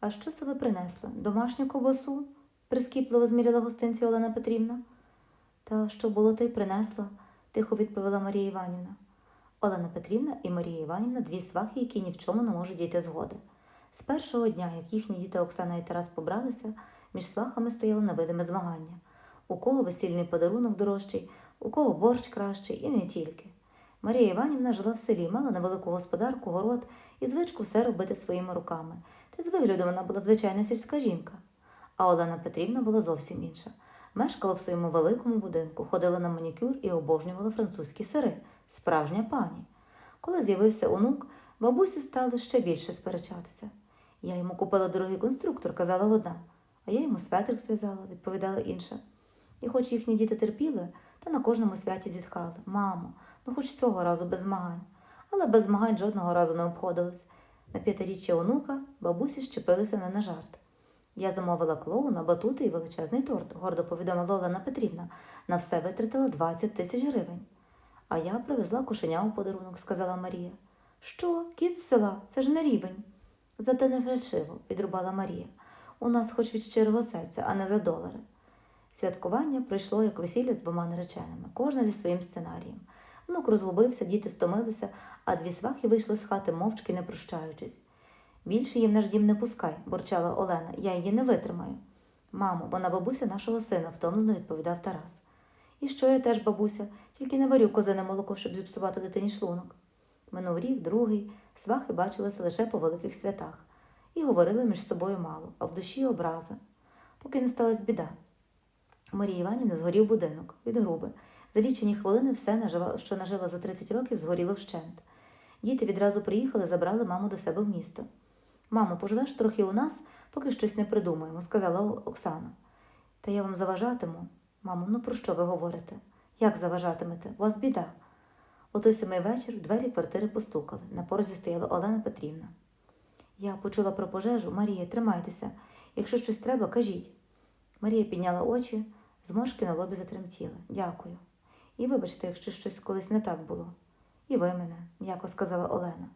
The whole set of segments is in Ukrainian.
А що ви принесли? Домашню ковбасу? прискіпливо зміряла гостинці Олена Петрівна. Та що було, то й принесла, тихо відповіла Марія Іванівна. Олена Петрівна і Марія Іванівна дві свахи, які ні в чому не можуть дійти згоди. З першого дня, як їхні діти Оксана і Тарас побралися, між свахами стояло невидиме змагання. У кого весільний подарунок дорожчий, у кого борщ кращий, і не тільки. Марія Іванівна жила в селі, мала невелику господарку, город і звичку все робити своїми руками. З вигляду вона була звичайна сільська жінка. А Олена Петрівна була зовсім інша. Мешкала в своєму великому будинку, ходила на манікюр і обожнювала французькі сири, справжня пані. Коли з'явився онук, бабусі стали ще більше сперечатися. Я йому купила дорогий конструктор, казала одна, а я йому светрик зв'язала, відповідала інша. І хоч їхні діти терпіли, та на кожному святі зітхали Мамо, ну хоч цього разу без змагань. Але без змагань жодного разу не обходились. На п'ятиріччя онука бабусі щепилися не на жарт. Я замовила клоуна, батути і величезний торт, гордо повідомила Олена Петрівна. На все витратила 20 тисяч гривень. А я привезла кошеня у подарунок, сказала Марія. Що, кіт з села, це ж не рівень. Зате не фальшиво, підрубала Марія. У нас хоч від щирого серця, а не за долари. Святкування пройшло як весілля з двома нареченими, кожна зі своїм сценарієм. Внук розгубився, діти стомилися, а дві свахи вийшли з хати мовчки, не прощаючись. Більше в наш дім не пускай, бурчала Олена, я її не витримаю. Мамо, вона бабуся нашого сина, втомлено відповідав Тарас. І що я теж бабуся, тільки не варю козине молоко, щоб зіпсувати дитині шлунок. Минув рік, другий, свахи бачилися лише по великих святах і говорили між собою мало, а в душі образа. Поки не сталася біда. Марії Іванівни згорів будинок від груби. За лічені хвилини все, що нажила за 30 років, згоріло вщент. Діти відразу приїхали, забрали маму до себе в місто. Мамо, поживеш трохи у нас, поки щось не придумаємо, сказала Оксана. Та я вам заважатиму. Мамо, ну про що ви говорите? Як заважатимете? У вас біда. У той самий вечір в двері квартири постукали. На порозі стояла Олена Петрівна. Я почула про пожежу. Марія, тримайтеся. Якщо щось треба, кажіть. Марія підняла очі, зморшки на лобі затремтіли. Дякую. І вибачте, якщо щось колись не так було. І ви мене, м'яко сказала Олена.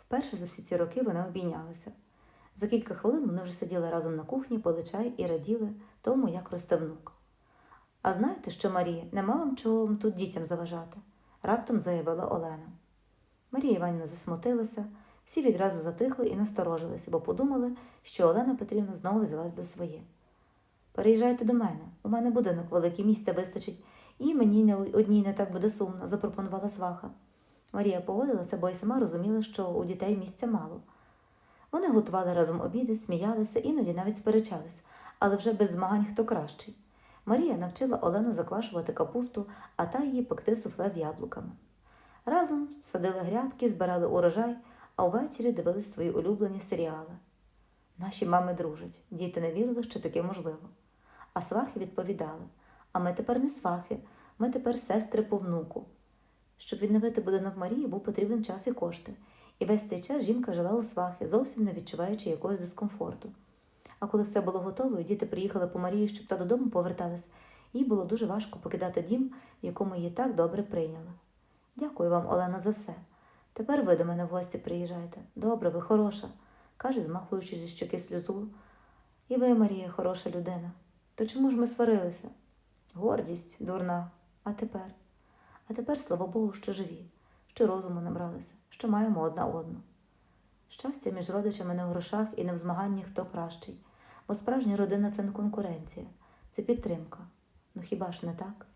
Вперше за всі ці роки вони обійнялися. За кілька хвилин вони вже сиділи разом на кухні, пили чай і раділи тому, як росте внук. А знаєте що, Марія, нема вам чого вам тут дітям заважати, раптом заявила Олена. Марія Іванівна засмутилася, всі відразу затихли і насторожилися, бо подумали, що Олена Петрівна знову взялась за своє. Переїжджайте до мене, у мене будинок великий, місця вистачить, і мені не одній не так буде сумно, запропонувала сваха. Марія погодилася, бо й сама розуміла, що у дітей місця мало. Вони готували разом обіди, сміялися, іноді навіть сперечались, але вже без змагань хто кращий. Марія навчила Олену заквашувати капусту, а та її пекти суфле з яблуками. Разом садили грядки, збирали урожай, а увечері дивились свої улюблені серіали. Наші мами дружать, діти не вірили, що таке можливо. А свахи відповідали: А ми тепер не свахи, ми тепер сестри по внуку. Щоб відновити будинок Марії, був потрібен час і кошти, і весь цей час жінка жила у свахи, зовсім не відчуваючи якогось дискомфорту. А коли все було готово, і діти приїхали по Марію, щоб та додому повертались, їй було дуже важко покидати дім, якому її так добре прийняли. Дякую вам, Олена, за все. Тепер ви до мене в гості приїжджаєте. Добре, ви хороша, каже, змахуючи зі щоки сльозу. І ви, Марія, хороша людина. То чому ж ми сварилися? Гордість, дурна. А тепер? А тепер, слава Богу, що живі, що розуму набралися, що маємо одна одну. Щастя між родичами не в грошах і не в змаганні хто кращий, бо справжня родина це не конкуренція, це підтримка. Ну хіба ж не так?